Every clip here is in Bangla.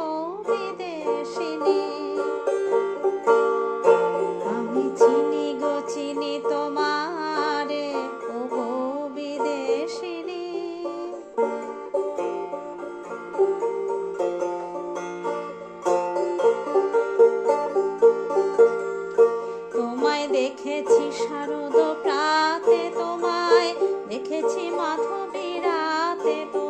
ও বিদেশিনী। আমি চিনি গো, চিনি বিদেশিনী। তোমায় দেখেছি শারদ প্রাতে, তোমায় দেখেছি মাধবী রাতে তো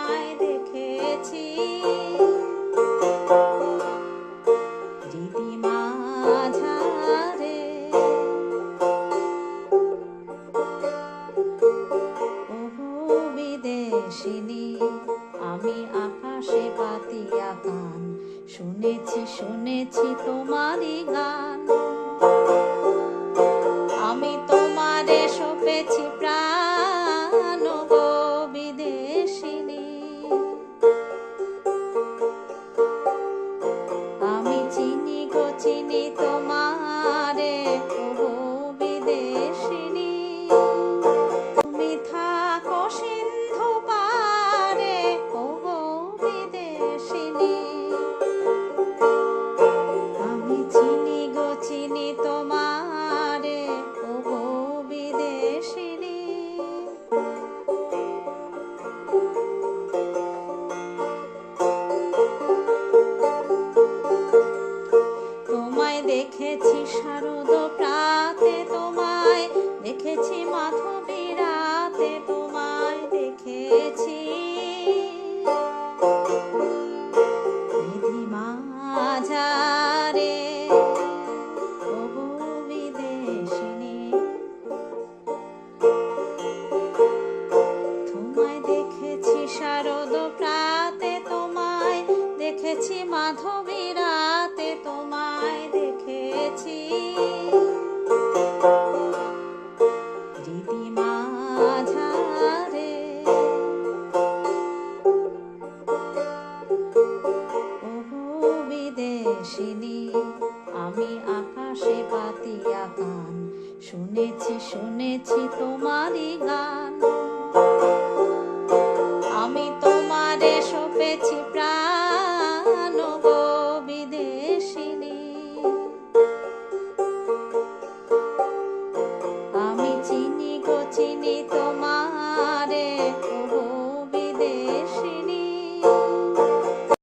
পাতিয়া গান। শুনেছি শুনেছি তোমারই গান। প্রাতে তোমায় দেখেছি, মাধবী রাতে তোমায় দেখেছি। তোমায় দেখেছি প্রাতে, তোমায় দেখেছি মাধবী রাতে তোমায় পাতিয়া গান। শুনেছি শুনেছি তোমারই গান। আমি তোমারে সপেছি প্রাণ বিদেশিনী। আমি চিনি গো, চিনি তো